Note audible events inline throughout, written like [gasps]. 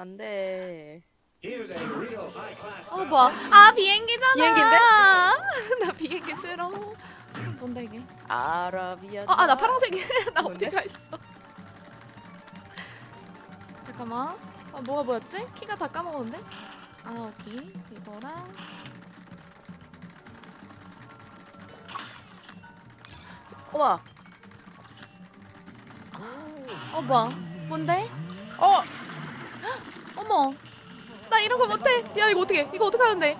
안 돼. 어 뭐야? 아 비행기잖아. 비행기인데? [laughs] 나 비행기 싫어. 뭔데 이게? 아라비아. 어, 아나 파란색이 [laughs] 나 뭔데? 어디 가 있어? 잠깐만. 아 뭐가 뭐였지? 키가 다 까먹었는데? 아 오케이 이거랑 우와. 어 뭐야? 뭔데? 어. [gasps] 어머 나 이런 거 못해. 야 이거 어떻게? 이거 어떻게 하는데?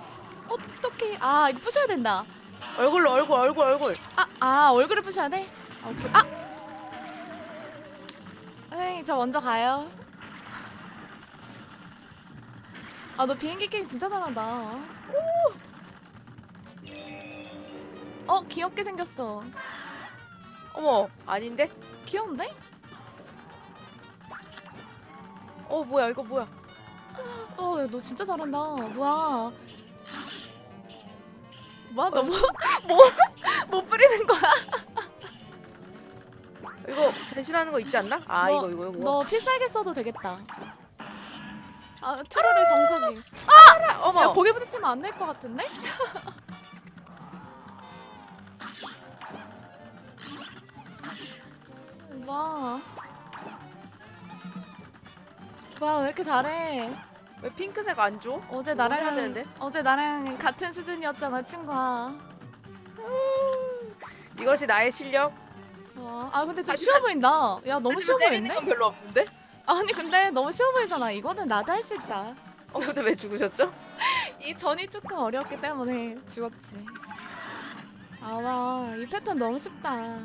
어떻게? 아 이거 부셔야 된다. 얼굴로 얼굴 얼굴 얼굴. 아, 아 얼굴을 부셔야 돼? 아, 오케이. 아! 선생님 저 먼저 가요. 아 너 비행기 게임 진짜 잘한다. 오! 어 귀엽게 생겼어. 어머 아닌데? 귀여운데? 어 뭐야 이거 뭐야? 어너 진짜 잘한다. 뭐야? 뭐야 너 뭐? [laughs] 뭐? 뭐 뿌리는 거야? [laughs] 이거 변신하는 거 있지 않나? 아 너- 이거 이거 이거. 너 필살기 써도 되겠다. 아 트롤의 정석이. 아, 어머. 야 고개 부딪히면 안 될 것 같은데? [laughs] 와, 왜 이렇게 잘해? 왜 핑크색 안 줘? 어제 해야 나랑 되는데? 어제 나랑 같은 수준이었잖아, 친구야. 이것이 나의 실력. 와. 아, 근데 좀 하지만- 쉬워 보인다. 야, 너무 쉬워 때리는 보이는데? 건 별로 없는데? 아니, 근데 너무 쉬워 보이잖아. 이거는 나도 할 수 있다. 어 근데 왜 죽으셨죠? [laughs] 이 전이 조금 어려웠기 때문에 죽었지. 아, 와, 이 패턴 너무 쉽다.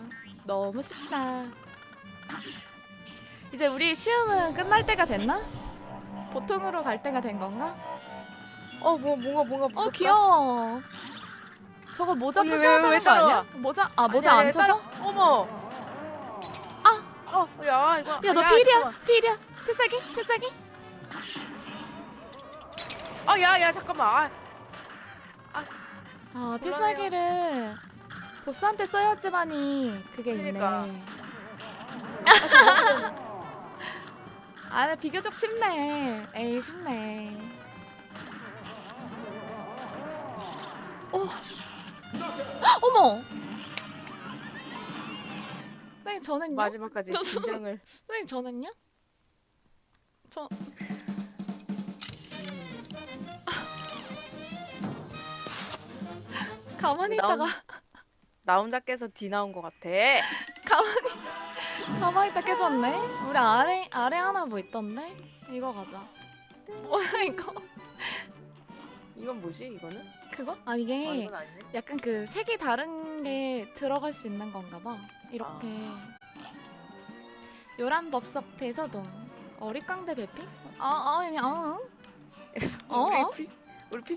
너무 쉽다. 이제 우리 시험은 끝날 때가 됐나? 보통으로 갈 때가 된 건가? 어 뭐 뭔가 뭔가 무섭다. 어, 귀여워. 저거 모자 어, 얘 부셔야 왜- 되는 거 아니야? 모자? 아, 모자 아니야, 안 얘 쳐져? 따라- 어머. 아! 어, 야, 이거. 야, 너 아, 필이야? 잠깐만. 필이야? 필살기? 필살기? 아, 야, 야, 잠깐만. 아, 아, 필살기를 보스한테 써야지만이 그게 그러니까. [laughs] 아, 나 비교적 쉽네. 에이, 쉽네. 어. 어머. 네, 저는요? 마지막까지 긴장을. 네, 저는요? 저 가만히 나온- 있다가 나 혼자 깨서 D 나온 것 같아. 가만히 [laughs] 가만히 있다 깨졌네. 우리 아래 아래 하나 뭐 있던데? 이거 가자. [laughs] 뭐야 이거? 이건 뭐지? 이거는? 그거? 아 아, 이게 이건 아니네. 약간 그 색이 다른 게 들어갈 수 있는 건가 봐. 이렇게. 요란 법석 대서동. 어릿광대 배피? 아, 아, 아, 어? [laughs] 우리 피, 우리 피